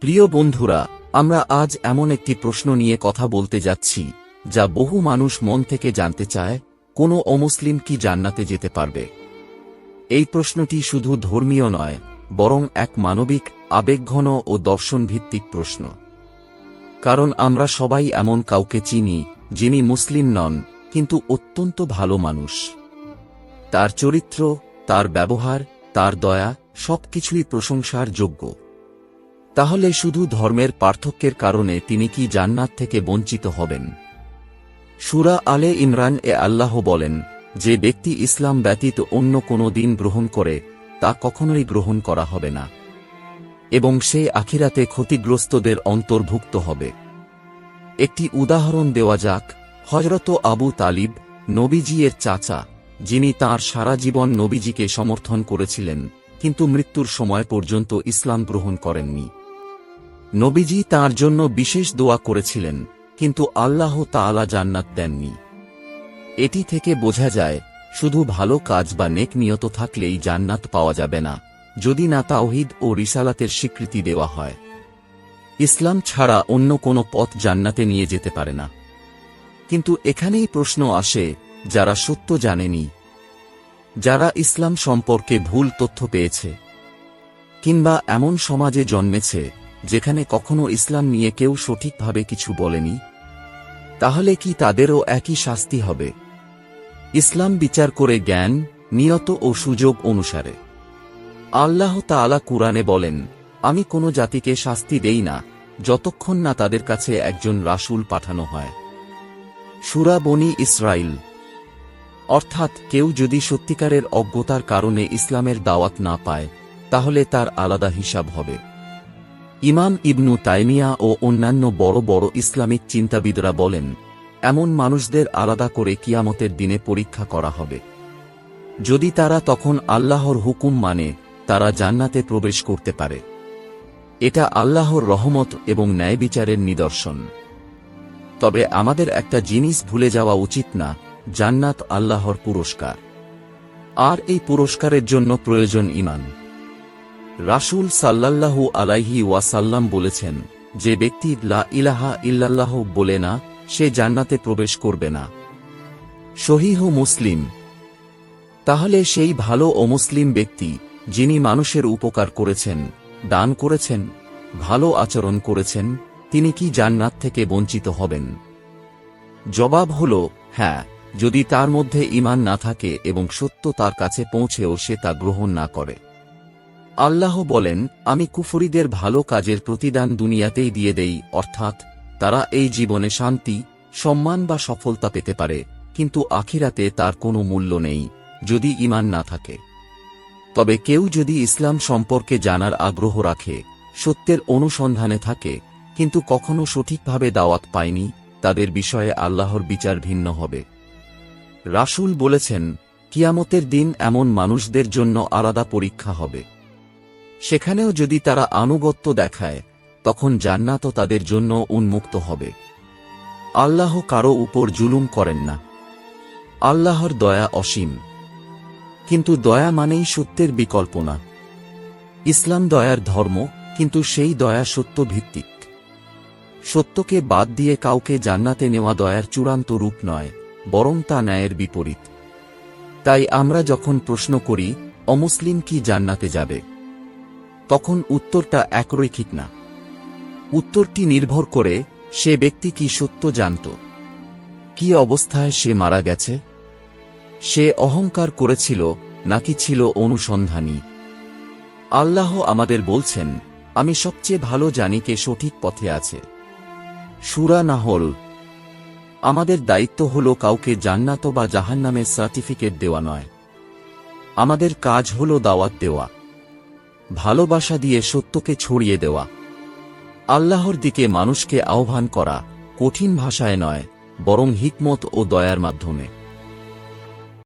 প্রিয় বন্ধুরা, আমরা আজ এমন একটি প্রশ্ন নিয়ে কথা বলতে যাচ্ছি, যা বহু মানুষ মন থেকে জানতে চায়, কোনো অমুসলিম কি জান্নাতে যেতে পারবে? এই প্রশ্নটি শুধু ধর্মীয় নয়, বরং এক মানবিক, আবেগঘন ও দর্শনভিত্তিক প্রশ্ন। কারণ আমরা সবাই এমন কাউকে চিনি, যিনি মুসলিম নন, কিন্তু অত্যন্ত ভালো মানুষ। তার চরিত্র, তার ব্যবহার, তার দয়া সবকিছুই প্রশংসার যোগ্য। তাহলে শুধু ধর্মের পার্থক্যের কারণে তিনি কি জান্নাত থেকে বঞ্চিত হবেন? সুরা আলে ইমরান এ আল্লাহ বলেন, যে ব্যক্তি ইসলাম ব্যতীত অন্য কোনো দিন গ্রহণ করে, তা কখনোই গ্রহণ করা হবে না। এবং সে আখিরাতে ক্ষতিগ্রস্তদের অন্তর্ভুক্ত হবে। একটি উদাহরণ দেওয়া যাক হজরত আবু তালিব নবীজি এর চাচা, যিনি তার সারা জীবন নবীজিকে সমর্থন করেছিলেন, কিন্তু মৃত্যুর সময় পর্যন্ত ইসলাম গ্রহণ করেননি। নবীজি তার জন্য বিশেষ দোয়া করেছিলেন, কিন্তু আল্লাহ তাআলা জান্নাত দেননি। এটি থেকে বোঝা যায়, শুধু ভালো কাজ বা নেক নিয়ত থাকলেই জান্নাত পাওয়া যাবে না, যদি না তাওহিদ ও রিসালাতের স্বীকৃতি দেওয়া হয়। ইসলাম ছাড়া অন্য কোনো পথ জান্নাতে নিয়ে যেতে পারে না। কিন্তু এখানেই প্রশ্ন আসে, যারা সত্য জানেনি। যারা ইসলাম সম্পর্কে ভুল তথ্য পেয়েছে, কিংবা এমন সমাজে জন্মেছে যেখানে কখনো ইসলাম নিয়ে কেউ সঠিকভাবে কিছু বলেনি, তাহলে কি তাদেরও একই শাস্তি হবে? ইসলাম বিচার করে জ্ঞান, নিয়ত ও সুযোগ অনুসারে। আল্লাহ তাআলা কুরআনে বলেন, আমি কোনো জাতিকে শাস্তি দেই না, যতক্ষণ না তাদের কাছে একজন রাসূল পাঠানো হয়। সুরা বনি ইসরাইল অর্থাৎ কেউ যদি সত্যিকারের অজ্ঞতার কারণে ইসলামের দাওয়াত না পায়, তাহলে তার আলাদা হিসাব হবে। ইমাম ইবনু তাইমিয়া ও অন্যান্য বড় বড় ইসলামিক চিন্তাবিদরা বলেন, এমন মানুষদের আলাদা করে কিয়ামতের দিনে পরীক্ষা করা হবে। যদি তারা তখন আল্লাহর হুকুম মানে তারা জান্নাতে প্রবেশ করতে পারে। এটা আল্লাহর রহমত এবং ন্যায় বিচারের নিদর্শন। তবে আমাদের একটা জিনিস ভুলে যাওয়া উচিত না, জান্নাত আল্লাহর পুরস্কার। আর এই পুরস্কারের জন্য প্রয়োজন ইমান। রাসূল সাল্লাল্লাহু আলাইহি ওয়াসাল্লাম বলেছেন, যে ব্যক্তি লা ইলাহা ইল্লাল্লাহ বলে না, সে জান্নাতে প্রবেশ করবে না। সহিহ মুসলিম। তাহলে সেই ভালো অমুসলিম ব্যক্তি, যিনি মানুষের উপকার করেছেন, দান করেছেন, ভালো আচরণ করেছেন, তিনি কি জান্নাত থেকে বঞ্চিত হবেন? জবাব হল হ্যাঁ যদি তার মধ্যে ইমান না থাকে এবং সত্য তার কাছে পৌঁছেও সে তা গ্রহণ না করে। আল্লাহ বলেন, আমি কুফরিদের ভালো কাজের প্রতিদান দুনিয়াতেই দিয়ে দেই, অর্থাৎ, তারা এই জীবনে শান্তি, সম্মান বা সফলতা পেতে পারে, কিন্তু আখিরাতে তার কোনো মূল্য নেই, যদি ইমান না থাকে। তবে কেউ যদি ইসলাম সম্পর্কে জানার আগ্রহ রাখে, সত্যের অনুসন্ধানে থাকে, কিন্তু কখনো সঠিকভাবে দাওয়াত পায়নি, তাদের বিষয়ে আল্লাহর বিচার ভিন্ন হবে। রাসুল বলেছেন, কিয়ামতের দিন এমন মানুষদের জন্য আলাদা পরীক্ষা হবে। সেখানেও যদি তারা আনুগত্য দেখায়, তখন জান্নাতও তাদের জন্য উন্মুক্ত হবে। আল্লাহ কারও উপর জুলুম করেন না। আল্লাহর দয়া অসীম। কিন্তু দয়া মানেই সত্যের বিকল্প না। ইসলাম দয়ার ধর্ম, কিন্তু সেই দয়া সত্য ভিত্তিক সত্যকে বাদ দিয়ে কাউকে জান্নাতে নেওয়া দয়ার চূড়ান্ত রূপ নয়, বরং তা ন্যায়ের বিপরীত। তাই আমরা যখন প্রশ্ন করি, অমুসলিম কি জান্নাতে যাবে? তখন উত্তরটা একরৈখিক না। উত্তরটি নির্ভর করে সে ব্যক্তি কি সত্য জানত। কি অবস্থায় সে মারা গেছে? সে অহংকার করেছিল নাকি ছিল অনুসন্ধানী? আল্লাহ আমাদের বলছেন, আমি সবচেয়ে ভালো জানি কে সঠিক পথে আছে। সুরা না হল আমাদের দায়িত্ব হল কাউকে জান্নাত বা জাহান্নামের সার্টিফিকেট দেওয়া নয়। আমাদের কাজ হল দাওয়াত দেওয়া। ভালোবাসা দিয়ে সত্যকে ছড়িয়ে দেওয়া। আল্লাহর দিকে মানুষকে আহ্বান করা কঠিন ভাষায় নয়, বরং হিকমত ও দয়ার মাধ্যমে।